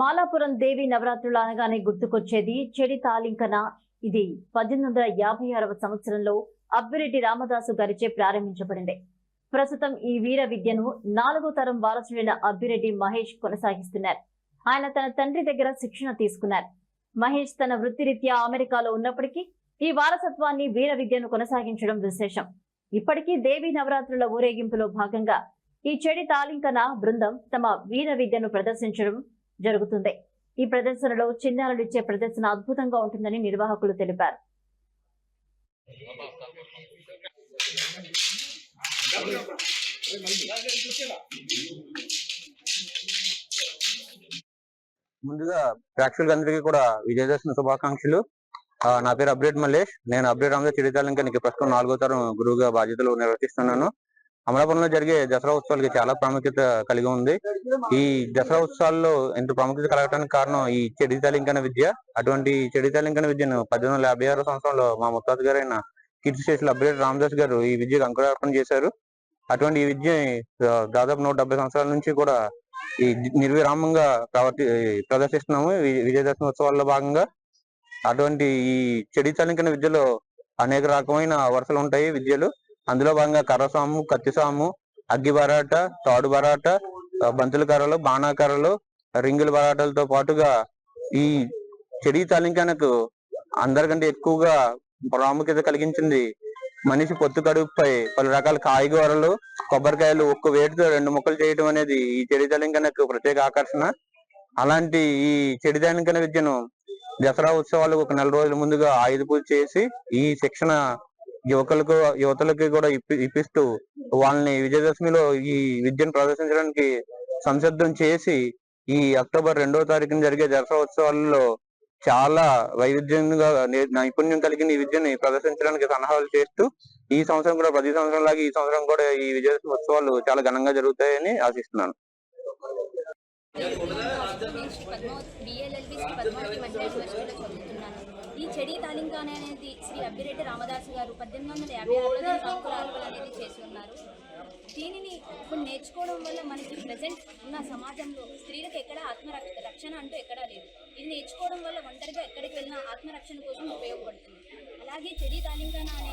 మాలాపురం దేవి నవరాత్రులు అనగానే గుర్తుకొచ్చేది చెడి తాలింకన. ఇది పద్దెనిమిది వందల యాభై ఆరవ సంవత్సరంలో అబ్బిరెడ్డి రామదాసు గారిచే ప్రారంభించబడింది. ప్రస్తుతం ఈ వీర విద్యను నాలుగో తరం వారసుడైన అబ్బిరెడ్డి మహేష్ కొనసాగిస్తున్నారు. ఆయన తన తండ్రి దగ్గర శిక్షణ తీసుకున్నారు. మహేష్ తన వృత్తిరీత్యా అమెరికాలో ఉన్నప్పటికీ ఈ వారసత్వాన్ని వీర విద్యను కొనసాగించడం విశేషం. ఇప్పటికీ దేవి నవరాత్రుల ఊరేగింపులో భాగంగా ఈ చెడి తాలింకన బృందం తమ వీర విద్యను ప్రదర్శించడం జరుగుతుంది. ఈ ప్రదర్శనలో చిన్నారులు ఇచ్చే ప్రదర్శన అద్భుతంగా ఉంటుందని నిర్వాహకులు తెలిపారు. ముందుగా ప్రేక్షకులకు అందరికీ కూడా విజయదశమి శుభాకాంక్షలు. ఆ, నా పేరు అప్డేట్ మల్లేష్. నేను అప్డేట్ రామదాస్ చిడితాలింకానికి ప్రస్తుతం నాలుగో తరం గురువుగా బాధ్యతలు నిర్వర్తిస్తున్నాను. అమలాపురంలో జరిగే దసరా ఉత్సవాలకి చాలా ప్రాముఖ్యత కలిగి ఉంది. ఈ దసరా ఉత్సవాల్లో ఎంత ప్రాముఖ్యత కలగడానికి కారణం ఈ చెడితాలింకన విద్య. అటువంటి చెడితాలింకన విద్యను పద్దెనిమిది వందల యాభై ఆరో సంవత్సరంలో మా ముత్తాత గారైన కీర్తిశేషులు అప్డేట్ రామదాస్ గారు ఈ విద్యకు అంకురార్పణ చేశారు. అటువంటి ఈ విద్య దాదాపు నూట డెబ్బై సంవత్సరాల నుంచి కూడా ఈ నిర్విరామంగా ప్రవర్తి ప్రదర్శిస్తున్నాము. వి- విజయదశమి ఉత్సవాల్లో భాగంగా. అటువంటి ఈ చెడి చలింకిన విద్యలో అనేక రకమైన వరుసలు ఉంటాయి విద్యలు. అందులో భాగంగా కర్రసాము కత్తిసాము అగ్గి బరాట తాడు బరాట ఆ, బంతుల కర్రలు బాణాకర్రలు రింగుల బరాటలతో పాటుగా ఈ చెడి తాలింకానకు అందరికంటే ఎక్కువగా ప్రాముఖ్యత కలిగించింది మనిషి పొత్తు కడుపుపై పలు రకాల కాయగూరలు కొబ్బరికాయలు ఒక్క వేటితో రెండు ముక్కలు చేయడం అనేది ఈ చెడిదలింకనకు ప్రత్యేక ఆకర్షణ. అలాంటి ఈ చెడిదలింకన విద్యను దసరా ఉత్సవాలు ఒక నెల రోజుల ముందుగా ఆయుధ పూజ చేసి ఈ శిక్షణ యువకులకు యువతలకి కూడా ఇప్పి ఇప్పిస్తూ వాళ్ళని విజయదశమిలో ఈ విద్యను ప్రదర్శించడానికి సంసిద్ధం చేసి ఈ అక్టోబర్ రెండవ తారీఖున జరిగే దసరా ఉత్సవాలలో చాలా వైవిధ్యంగా నైపుణ్యం కలిగిన ఈ విద్యని ప్రదర్శించడానికి సన్నాహాలు చేస్తూ ఈ సంవత్సరం కూడా ప్రతి సంవత్సరం లాగా ఈ సంవత్సరం కూడా ఈ విజయదశమి ఉత్సవాలు చాలా ఘనంగా జరుగుతాయని ఆశిస్తున్నాను. పద్మావతి బిఎల్ఎల్బి పద్మావతి మహిళా యూనివర్సిటీలో చదువుతున్నాను. ఈ చెడి తాలింకాన అనేది శ్రీ అబ్బిరెడ్డి రామదాసు గారు పద్దెనిమిది వందల యాభై ఆరులో సంకురాలు అనేది చేసి ఉన్నారు. దీనిని ఇప్పుడు నేర్చుకోవడం వల్ల మనకి ప్రజెంట్ ఉన్న సమాజంలో స్త్రీలకు ఎక్కడ ఆత్మరక్ష రక్షణ అంటూ ఎక్కడా లేదు. ఇది నేర్చుకోవడం వల్ల ఒంటరిగా ఎక్కడికి వెళ్ళినా ఆత్మరక్షణ కోసం ఉపయోగపడుతుంది. అలాగే చెడి తాలింకాన అనేది